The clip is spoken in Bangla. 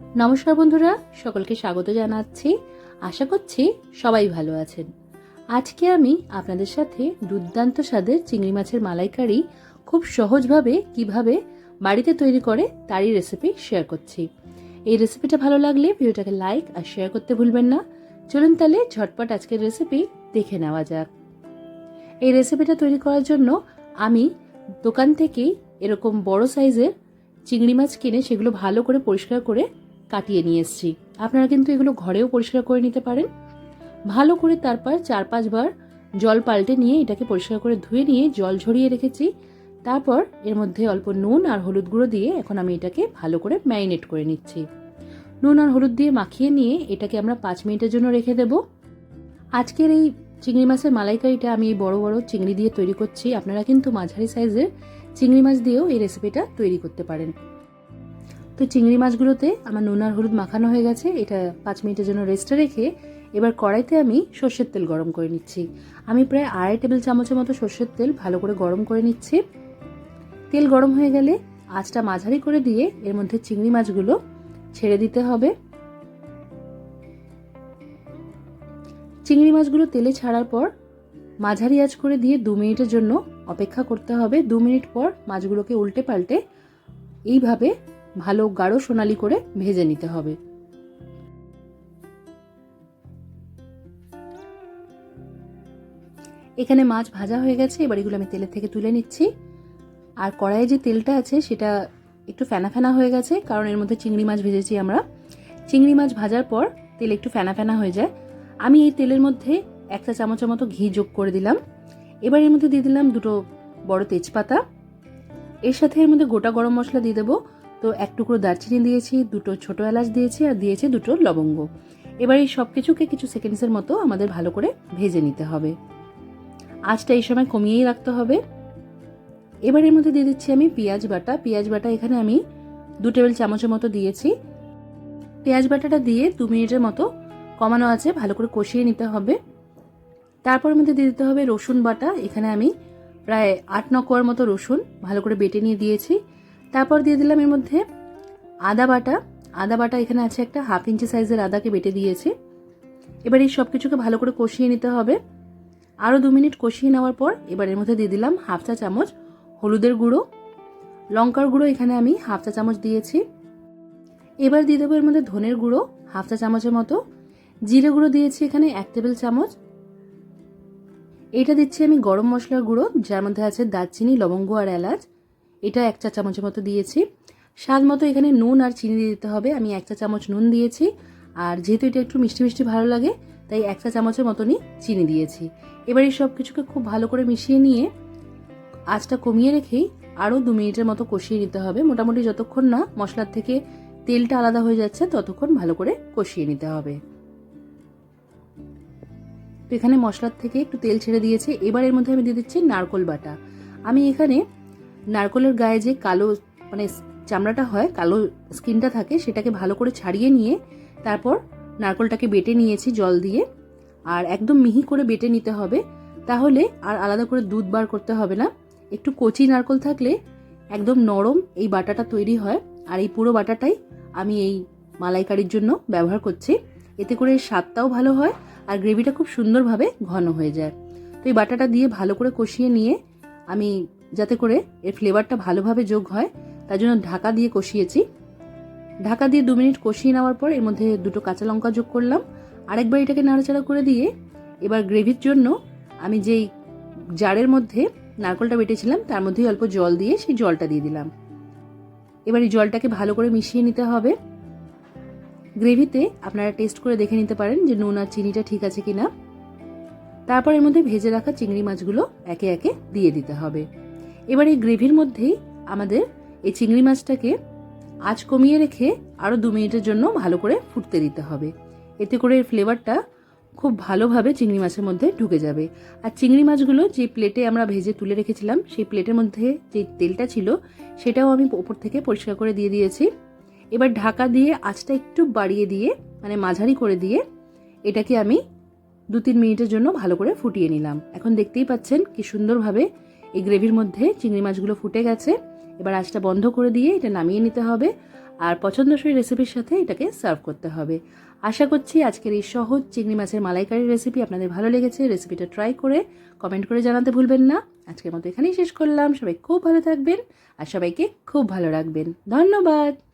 নমস্কার বন্ধুরা, সকলকে স্বাগত জানাচ্ছি। আশা করছি সবাই ভালো আছেন। আজকে আমি আপনাদের সাথে দুর্দান্ত স্বাদের চিংড়ি মাছের মালাইকারি খুব সহজভাবে কীভাবে বাড়িতে তৈরি করে তারই রেসিপি শেয়ার করছি। এই রেসিপিটা ভালো লাগলে ভিডিওটাকে লাইক আর শেয়ার করতে ভুলবেন না। চলুন তাহলে ঝটপট আজকের রেসিপি দেখে নেওয়া যাক। এই রেসিপিটা তৈরি করার জন্য আমি দোকান থেকেই এরকম বড় সাইজের চিংড়ি মাছ কিনে সেগুলো ভালো করে পরিষ্কার করে কাটিয়ে নিয়ে এসেছি। আপনারা কিন্তু এগুলো ঘরেও পরিষ্কার করে নিতে পারেন। ভালো করে তারপর চার পাঁচবার জল পাল্টে নিয়ে এটাকে পরিষ্কার করে ধুয়ে নিয়ে জল ঝরিয়ে রেখেছি। তারপর এর মধ্যে অল্প নুন আর হলুদ গুঁড়ো দিয়ে এখন আমি এটাকে ভালো করে ম্যারিনেট করে নিচ্ছি। নুন আর হলুদ দিয়ে মাখিয়ে নিয়ে এটাকে আমরা পাঁচ মিনিটের জন্য রেখে দেব। আজকের এই চিংড়ি মাছের মালাইকারিটা আমি এই বড় বড় চিংড়ি দিয়ে তৈরি করছি। আপনারা কিন্তু মাঝারি সাইজের চিংড়ি মাছ দিয়েও এই রেসিপিটা তৈরি করতে পারেন। তো চিংড়ি মাছগুলোতে আমার নুন আর হলুদ মাখানো হয়ে গেছে, এটা পাঁচ মিনিটের জন্য রেস্টে রেখে এবার কড়াইতে আমি সর্ষের তেল গরম করে নিচ্ছি। আমি প্রায় আড়াই টেবিল চামচের মতো সর্ষের তেল ভালো করে গরম করে নিচ্ছি। তেল গরম হয়ে গেলে আঁচটা মাঝারি করে দিয়ে এর মধ্যে চিংড়ি মাছগুলো ছেড়ে দিতে হবে। চিংড়ি মাছগুলো তেলে ছাড়ার পর মাঝারি আঁচ করে দিয়ে দু মিনিটের জন্য অপেক্ষা করতে হবে। দু মিনিট পর মাছগুলোকে উল্টে পাল্টে এইভাবে ভালো গাঢ় সোনালি করে ভেজে নিতে হবে। এখানে মাছ ভাজা হয়ে গেছে, এবার এগুলো আমি তেলের থেকে তুলে নিচ্ছি। আর কড়াইয়ে যে তেলটা আছে, সেটা একটু ফেনা ফেনা হয়ে গেছে, কারণ এর মধ্যে চিংড়ি মাছ ভেজেছি আমরা। চিংড়ি মাছ ভাজার পর তেল একটু ফেনা ফেনা হয়ে যায়। আমি এই তেলের মধ্যে একটা চামচের মতো ঘি যোগ করে দিলাম। এবার এর মধ্যে দিয়ে দিলাম দুটো বড় তেজপাতা। এর সাথে এর মধ্যে গোটা গরম মশলা দিয়ে দেবো। তো এক টুকরো দারচিনি দিয়েছি, দুটো ছোট এলাচ দিয়েছি আর দিয়েছি দুটো লবঙ্গ। এবার এই সব কিছুকে কিছু সেকেন্ডসের মতো আমাদের ভালো করে ভেজে নিতে হবে। আঁচটা এই সময় কমিয়েই রাখতে হবে। এবার এর মধ্যে দিয়ে দিচ্ছি আমি পেঁয়াজ বাটা। পেঁয়াজ বাটা এখানে আমি দু টেবিল চামচের মতো দিয়েছি। পেঁয়াজ বাটাটা দিয়ে দু মিনিটের মতো কমানো আছে, ভালো করে কষিয়ে নিতে হবে। তারপর মধ্যে দিয়ে দিতে হবে রসুন বাটা। এখানে আমি প্রায় আট ন কোয়ার মতো রসুন ভালো করে বেটে নিয়ে দিয়েছি। তারপর দিয়ে দিলাম এর মধ্যে আদা বাটা। আদা বাটা এখানে আছে একটা হাফ ইঞ্চি সাইজের আদাকে বেটে দিয়েছি। এবার এই সব কিছুকে ভালো করে কষিয়ে নিতে হবে। আরও দু মিনিট কষিয়ে নেওয়ার পর এবার এর মধ্যে দিয়ে দিলাম হাফ চা চামচ হলুদের গুঁড়ো। লঙ্কার গুঁড়ো এখানে আমি হাফ চা চামচ দিয়েছি। এবার দিয়ে দেবো এর মধ্যে ধনের গুঁড়ো হাফ চা চামচের মতো। জিরে গুঁড়ো দিয়েছি এখানে এক টেবিল চামচ। এটা দিচ্ছি আমি গরম মশলার গুঁড়ো, যার মধ্যে আছে দারচিনি, লবঙ্গ আর এলাচ। এটা এক চা চামচের মতো দিয়েছি। স্বাদ মতো এখানে নুন আর চিনি দিয়ে দিতে হবে। আমি এক চা চামচ নুন দিয়েছি। আর যেহেতু এটা একটু মিষ্টি মিষ্টি ভালো লাগে, তাই এক চা চামচের মতনই চিনি দিয়েছি। এবার এই সব কিছুকে খুব ভালো করে মিশিয়ে নিয়ে আঁচটা কমিয়ে রেখেই আরও দু মিনিটের মতো কষিয়ে নিতে হবে। মোটামুটি যতক্ষণ না মশলার থেকে তেলটা আলাদা হয়ে যাচ্ছে, ততক্ষণ ভালো করে কষিয়ে নিতে হবে। তো এখানে মশলার থেকে একটু তেল ছেড়ে দিয়েছে। এবার এর মধ্যে আমি দিয়ে দিচ্ছি নারকোল বাটা। আমি এখানে নারকোলের গায়ে যে কালো মানে চামড়াটা হয়, কালো স্কিনটা থাকে, সেটাকে ভালো করে ছাড়িয়ে নিয়ে তারপর নারকোলটাকে বেটে নিয়েছি জল দিয়ে। আর একদম মিহি করে বেটে নিতে হবে, তাহলে আর আলাদা করে দুধ বার করতে হবে না। একটু কচি নারকোল থাকলে একদম নরম এই বাটাটা তৈরি হয়, আর এই পুরো বাটাটাই আমি এই মালাইকারির জন্য ব্যবহার করছি। এতে করে স্বাদটাও ভালো হয়, আর গ্রেভিটা খুব সুন্দরভাবে ঘন হয়ে যায়। তো এই বাটাটা দিয়ে ভালো করে কষিয়ে নিয়ে আমি যাতে করে এর ফ্লেভারটা ভালোভাবে যোগ হয়, তার জন্য ঢাকা দিয়ে কষিয়েছি। ঢাকা দিয়ে দু মিনিট কষিয়ে নেওয়ার পর এর মধ্যে দুটো কাঁচা লঙ্কা যোগ করলাম। আরেকবার এটাকে নাড়াচাড়া করে দিয়ে এবার গ্রেভির জন্য আমি যেই জারের মধ্যে নারকলটা বেটেছিলাম, তার মধ্যেই অল্প জল দিয়ে সেই জলটা দিয়ে দিলাম। এবার এই জলটাকে ভালো করে মিশিয়ে নিতে হবে। গ্রেভিতে আপনারা টেস্ট করে দেখে নিতে পারেন যে নুন আর চিনিটা ঠিক আছে কিনা। তারপর এর মধ্যে ভেজে রাখা চিংড়ি মাছগুলো একে একে দিয়ে দিতে হবে। এবার এই গ্রেভির মধ্যেই আমাদের এই চিংড়ি মাছটাকে আঁচ কমিয়ে রেখে আরও দু মিনিটের জন্য ভালো করে ফুটতে দিতে হবে। এতে করে এর ফ্লেভারটা খুব ভালোভাবে চিংড়ি মাছের মধ্যে ঢুকে যাবে। আর চিংড়ি মাছগুলো যে প্লেটে আমরা ভেজে তুলে রেখেছিলাম, সেই প্লেটের মধ্যে যে তেলটা ছিল, সেটাও আমি ওপর থেকে পরিষ্কার করে দিয়ে দিয়েছি। এবার ঢাকা দিয়ে আঁচটা একটু বাড়িয়ে দিয়ে মানে মাঝারি করে দিয়ে, এটাকে আমি দু তিন মিনিটের জন্য ভালো করে ফুটিয়ে নিলাম। এখন দেখতেই পাচ্ছেন কি সুন্দরভাবে এই গ্রেভির মধ্যে চিংড়ি মাছগুলো ফুটে গেছে। এবার আঁচটা বন্ধ করে দিয়ে এটা নামিয়ে নিতে হবে। আর পছন্দসই রেসিপির সাথে এটাকে সার্ভ করতে হবে। আশা করছি আজকের এই সহজ চিংড়ি মাছের মালাইকারি রেসিপি আপনাদের ভালো লেগেছে। রেসিপিটা ট্রাই করে কমেন্ট করে জানাতে ভুলবেন না। আজকের মতো এখানেই শেষ করলাম। সবাই খুব ভালো থাকবেন আর সবাইকে খুব ভালো রাখবেন। ধন্যবাদ!